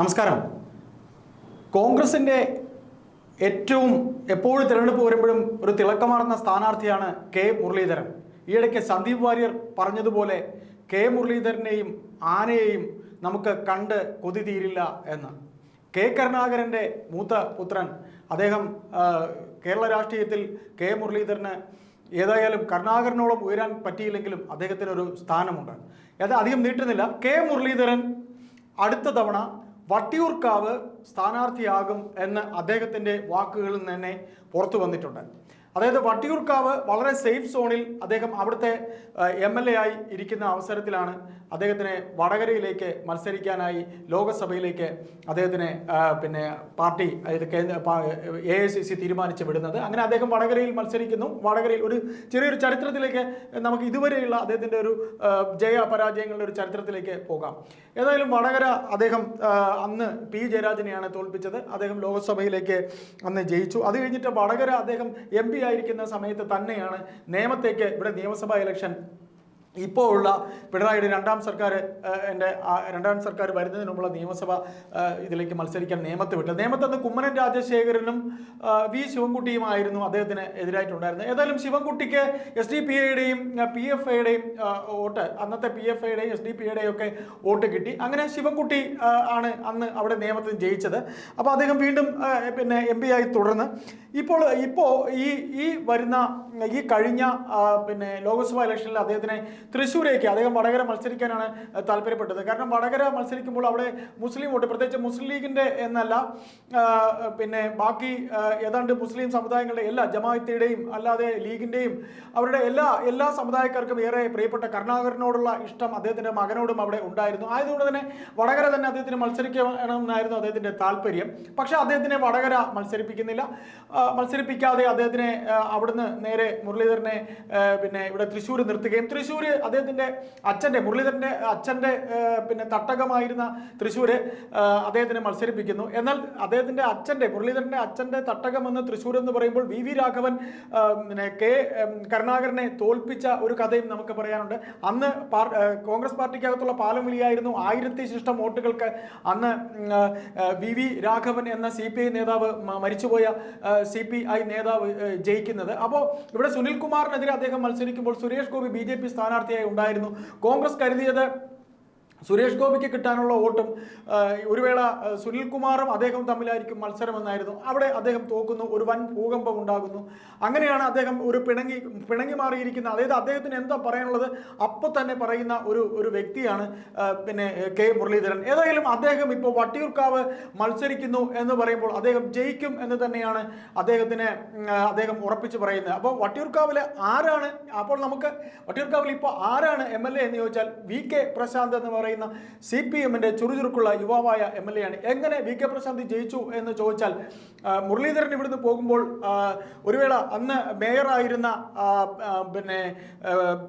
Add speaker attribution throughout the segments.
Speaker 1: നമസ്കാരം. കോൺഗ്രസിന്റെ ഏറ്റവും എപ്പോഴും തിരഞ്ഞെടുപ്പ് വരുമ്പോഴും ഒരു തിളക്കമാർന്ന സ്ഥാനാർത്ഥിയാണ് കെ. മുരളീധരൻ. ഈയിടയ്ക്ക് സന്ദീപ് വാര്യർ പറഞ്ഞതുപോലെ കെ. മുരളീധരനെയും ആനയെയും നമുക്ക് കണ്ട് കൊതി തീരില്ല എന്ന്. കെ. കരുണാകരന്റെ മൂത്ത പുത്രൻ അദ്ദേഹം കേരള രാഷ്ട്രീയത്തിൽ കെ. മുരളീധരന് ഏതായാലും കരുണാകരനോളം ഉയരാൻ പറ്റിയില്ലെങ്കിലും അദ്ദേഹത്തിനൊരു സ്ഥാനമുണ്ട്. അത് അധികം നീട്ടുന്നില്ല. കെ. മുരളീധരൻ അടുത്ത തവണ വട്ടിയൂർക്കാവ് സ്ഥാനാർത്ഥിയാകും എന്ന് അദ്ദേഹത്തിന്റെ വാക്കുകളിൽ തന്നെ പുറത്തു വന്നിട്ടുണ്ട്. അതായത് വട്ടിയൂർക്കാവ് വളരെ സേഫ് സോണിൽ അദ്ദേഹം അവിടുത്തെ എം എൽ എ ആയി ഇരിക്കുന്ന അവസരത്തിലാണ് അദ്ദേഹത്തിനെ വടകരയിലേക്ക് മത്സരിക്കാനായി ലോകസഭയിലേക്ക് അദ്ദേഹത്തിനെ പിന്നെ പാർട്ടി അതായത് കേന്ദ്ര എ ഐ സി സി തീരുമാനിച്ച് വിടുന്നത്. അങ്ങനെ അദ്ദേഹം വടകരയിൽ മത്സരിക്കുന്നു. വടകരയിൽ ഒരു ചെറിയൊരു ചരിത്രത്തിലേക്ക് നമുക്ക് ഇതുവരെയുള്ള അദ്ദേഹത്തിന്റെ ഒരു ജയ പരാജയങ്ങളുടെ ഒരു ചരിത്രത്തിലേക്ക് പോകാം. ഏതായാലും വടകര അദ്ദേഹം അന്ന് പി. ജയരാജനെയാണ് തോൽപ്പിച്ചത്. അദ്ദേഹം ലോകസഭയിലേക്ക് അന്ന് ജയിച്ചു. അത് കഴിഞ്ഞിട്ട് വടകര അദ്ദേഹം എം പി ആയിരിക്കുന്ന സമയത്ത് തന്നെയാണ് നിയമത്തേക്ക് ഇവിടെ നിയമസഭാ ഇലക്ഷൻ ഇപ്പോൾ ഉള്ള പിണറായിയുടെ രണ്ടാം സർക്കാർ എന്റെ രണ്ടാം സർക്കാർ വരുന്നതിന് മുമ്പുള്ള നിയമസഭ ഇതിലേക്ക് മത്സരിക്കാൻ നിയമത്തെ വിട്ടത് നിയമത്ത് അന്ന് കുമ്മനൻ രാജശേഖരനും വി ശിവൻകുട്ടിയുമായിരുന്നു അദ്ദേഹത്തിന് എതിരായിട്ടുണ്ടായിരുന്നത്. ഏതായാലും ശിവൻകുട്ടിക്ക് എസ് ഡി പി ഐയുടെയും പി എഫ് ഐയുടെയും വോട്ട് അന്നത്തെ പി എഫ് ഐയുടെയും എസ് ഡി പി ഐയുടെയും ഒക്കെ വോട്ട് കിട്ടി. അങ്ങനെ ശിവൻകുട്ടി ആണ് അന്ന് അവിടെ നിയമത്തിൽ ജയിച്ചത്. അപ്പോൾ അദ്ദേഹം വീണ്ടും പിന്നെ എം ആയി തുടർന്ന് ഇപ്പോൾ ഇപ്പോൾ ഈ ഈ വരുന്ന ഈ കഴിഞ്ഞ പിന്നെ ലോക്സഭാ ഇലക്ഷനിൽ അദ്ദേഹത്തിനെ തൃശ്ശൂരേക്ക് അദ്ദേഹം വടകര മത്സരിക്കാനാണ് താല്പര്യപ്പെട്ടത്. കാരണം വടകര മത്സരിക്കുമ്പോൾ അവിടെ മുസ്ലിം വോട്ട് പ്രത്യേകിച്ച് മുസ്ലിം ലീഗിന്റെ എന്നല്ല പിന്നെ ബാക്കി ഏതാണ്ട് മുസ്ലിം സമുദായങ്ങളുടെ എല്ലാ ജമാഅത്തിയുടെയും അല്ലാതെ ലീഗിന്റെയും അവരുടെ എല്ലാ എല്ലാ സമുദായക്കാർക്കും ഏറെ പ്രിയപ്പെട്ട കരുണാകരനോടുള്ള ഇഷ്ടം അദ്ദേഹത്തിന്റെ മകനോടും അവിടെ ഉണ്ടായിരുന്നു. ആയതുകൊണ്ട് തന്നെ വടകര തന്നെ അദ്ദേഹത്തിന് മത്സരിക്കണമെന്നായിരുന്നു അദ്ദേഹത്തിന്റെ താല്പര്യം. പക്ഷേ അദ്ദേഹത്തിനെ വടകര മത്സരിപ്പിക്കുന്നില്ല. മത്സരിപ്പിക്കാതെ അദ്ദേഹത്തിനെ അവിടുന്ന് നേരെ മുരളീധരനെ പിന്നെ ഇവിടെ തൃശ്ശൂർ നിർത്തുകയും തൃശ്ശൂർ അദ്ദേഹത്തിന്റെ അച്ഛന്റെ മുരളീധരന്റെ അച്ഛന്റെ പിന്നെ തട്ടകമായിരുന്ന തൃശ്ശൂർ അദ്ദേഹത്തിനെ മത്സരിപ്പിക്കുന്നു. എന്നാൽ അദ്ദേഹത്തിന്റെ അച്ഛന്റെ മുരളീധരന്റെ അച്ഛന്റെ തട്ടകം എന്ന് തൃശ്ശൂർ എന്ന് പറയുമ്പോൾ വി വി രാഘവൻ പിന്നെ കെ കരുണാകരനെ തോൽപ്പിച്ച ഒരു കഥയും നമുക്ക് പറയാനുണ്ട്. അന്ന് കോൺഗ്രസ് പാർട്ടിക്കകത്തുള്ള പാലം വിളിയായിരുന്നു ആയിരത്തി ശിഷ്ടം വോട്ടുകൾക്ക്. അന്ന് വി വി രാഘവൻ എന്ന സി പി ഐ നേതാവ് മരിച്ചുപോയ സി പി ഐ നേതാവ് ജയിക്കുന്നത്. അപ്പോൾ ഇവിടെ സുനിൽ കുമാറിനെതിരെ അദ്ദേഹം മത്സരിക്കുമ്പോൾ Suresh Gopi B J P സ്ഥാനാർത്ഥിയായി ഉണ്ടായിരുന്നു. കോൺഗ്രസ് കരുതിയത് സുരേഷ് ഗോപിക്ക് കിട്ടാനുള്ള വോട്ടും ഒരു വേള സുനിൽകുമാറും സുനിൽ കുമാറും അദ്ദേഹവും തമ്മിലായിരിക്കും മത്സരമെന്നായിരുന്നു. അവിടെ അദ്ദേഹം തോക്കുന്നു ഒരു വൻ ഭൂകമ്പം ഉണ്ടാകുന്നു. അങ്ങനെയാണ് അദ്ദേഹം ഒരു പിണങ്ങി പിണങ്ങി മാറിയിരിക്കുന്ന അതായത് അദ്ദേഹത്തിന് എന്താ പറയാനുള്ളത്? അപ്പോൾ തന്നെ പറയുന്ന ഒരു ഒരു വ്യക്തിയാണ് പിന്നെ കെ മുരളീധരൻ. ഏതായാലും അദ്ദേഹം ഇപ്പോൾ വട്ടിയൂർക്കാവ് മത്സരിക്കുന്നു എന്ന് പറയുമ്പോൾ അദ്ദേഹം ജയിക്കും എന്ന് തന്നെയാണ് അദ്ദേഹത്തിന് അദ്ദേഹം ഉറപ്പിച്ച് പറയുന്നത്. അപ്പോൾ വട്ടിയൂർക്കാവിൽ ആരാണ്? അപ്പോൾ നമുക്ക് വട്ടിയൂർക്കാവിൽ ഇപ്പോൾ ആരാണ് എം എന്ന് ചോദിച്ചാൽ വി കെ പ്രശാന്ത് എന്ന് പറയുന്ന സി പി എമ്മിന്റെ ചുറുചുറുക്കുള്ള യുവാവായ എം എൽ എ ആണ് എങ്ങനെ വി കെ പ്രശാന്ത് ജയിച്ചു എന്ന് ചോദിച്ചാൽ മുരളീധരൻ ഇവിടുന്ന് പോകുമ്പോൾ ഒരുവേള ഒരു വേള അന്ന് മേയറായിരുന്ന പിന്നെ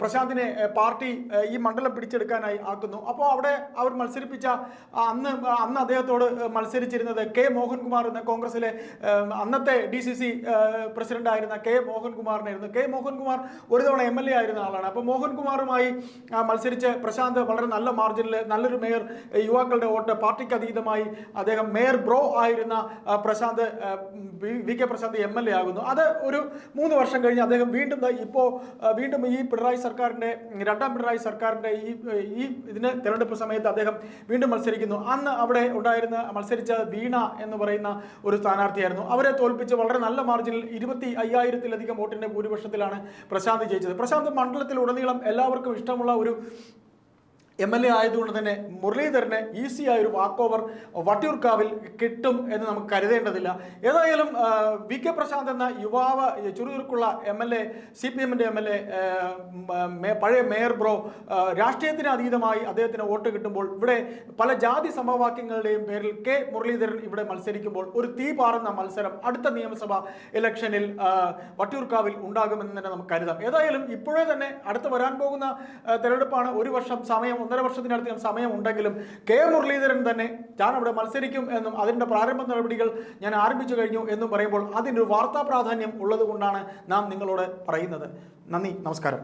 Speaker 1: പ്രശാന്തിനെ പാർട്ടി ഈ മണ്ഡലം പിടിച്ചെടുക്കാനായി ആക്കുന്നു. അപ്പോൾ അവിടെ അവർ മത്സരിപ്പിച്ച അന്ന് അന്ന് അദ്ദേഹത്തോട് മത്സരിച്ചിരുന്നത് കെ മോഹൻകുമാർ എന്ന കോൺഗ്രസിലെ അന്നത്തെ ഡി സി സി പ്രസിഡന്റ് ആയിരുന്ന കെ മോഹൻകുമാറിനായിരുന്നു. കെ മോഹൻകുമാർ ഒരു തവണ എം എൽ എ ആയിരുന്ന ആളാണ്. അപ്പോൾ മോഹൻകുമാറുമായി മത്സരിച്ച് പ്രശാന്ത് വളരെ നല്ല മാർജിനിൽ നല്ലൊരു മേയർ യുവാക്കളുടെ വോട്ട് പാർട്ടിക്ക് അതീതമായി അദ്ദേഹം മേയർ ബ്രോ ആയിരുന്ന Prashanth V- K Prashanth M L A ആകുന്നു. അത് ഒരു മൂന്ന് വർഷം കഴിഞ്ഞ് അദ്ദേഹം വീണ്ടും ഇപ്പോൾ വീണ്ടും ഈ പിണറായി സർക്കാരിന്റെ രണ്ടാം പിണറായി സർക്കാരിന്റെ ഈ ഈ ഇതിന് തെരഞ്ഞെടുപ്പ് സമയത്ത് അദ്ദേഹം വീണ്ടും മത്സരിക്കുന്നു. അന്ന് അവിടെ ഉണ്ടായിരുന്ന മത്സരിച്ച വീണ എന്ന് പറയുന്ന ഒരു സ്ഥാനാർത്ഥിയായിരുന്നു. അവരെ തോൽപ്പിച്ച് വളരെ നല്ല മാർജിനിൽ ഇരുപത്തി അയ്യായിരത്തിലധികം വോട്ടിന്റെ ഭൂരിപക്ഷത്തിലാണ് പ്രശാന്ത് ജയിച്ചത്. പ്രശാന്ത് മണ്ഡലത്തിൽ ഉടനീളം എല്ലാവർക്കും ഇഷ്ടമുള്ള ഒരു എം എൽ എ ആയതുകൊണ്ട് തന്നെ മുരളീധരന് ഈസി ആയൊരു വാക്ക് ഓവർ വട്ടിയൂർക്കാവിൽ കിട്ടും എന്ന് നമുക്ക് കരുതേണ്ടതില്ല. ഏതായാലും വി കെ പ്രശാന്ത് എന്ന യുവാവ് ചുറുചുരുക്കുള്ള M L A C P എമ്മിന്റെ എം എൽ എ പഴയ മേയർ ബ്രോ രാഷ്ട്രീയത്തിന് അതീതമായി അദ്ദേഹത്തിന് വോട്ട് കിട്ടുമ്പോൾ ഇവിടെ പല ജാതി സമവാക്യങ്ങളുടെയും പേരിൽ കെ മുരളീധരൻ ഇവിടെ മത്സരിക്കുമ്പോൾ ഒരു തീ പാറുന്ന മത്സരം അടുത്ത നിയമസഭ ഇലക്ഷനിൽ വട്ടിയൂർക്കാവിൽ ഉണ്ടാകുമെന്ന് തന്നെ നമുക്ക് കരുതാം. ഏതായാലും ഇപ്പോഴേ തന്നെ അടുത്ത് വരാൻ പോകുന്ന തെരഞ്ഞെടുപ്പാണ് ഒരു വർഷം സമയം ഒന്നര വർഷത്തിനടുത്ത് സമയമുണ്ടെങ്കിലും കെ മുരളീധരൻ തന്നെ ഞാൻ അവിടെ മത്സരിക്കും എന്നും അതിന്റെ പ്രാരംഭ നടപടികൾ ഞാൻ ആരംഭിച്ചു കഴിഞ്ഞു എന്നും പറയുമ്പോൾ അതിന്റെ ഒരു വാർത്താ പ്രാധാന്യം ഉള്ളതുകൊണ്ടാണ് നാം നിങ്ങളോട് പറയുന്നത്. നന്ദി നമസ്കാരം.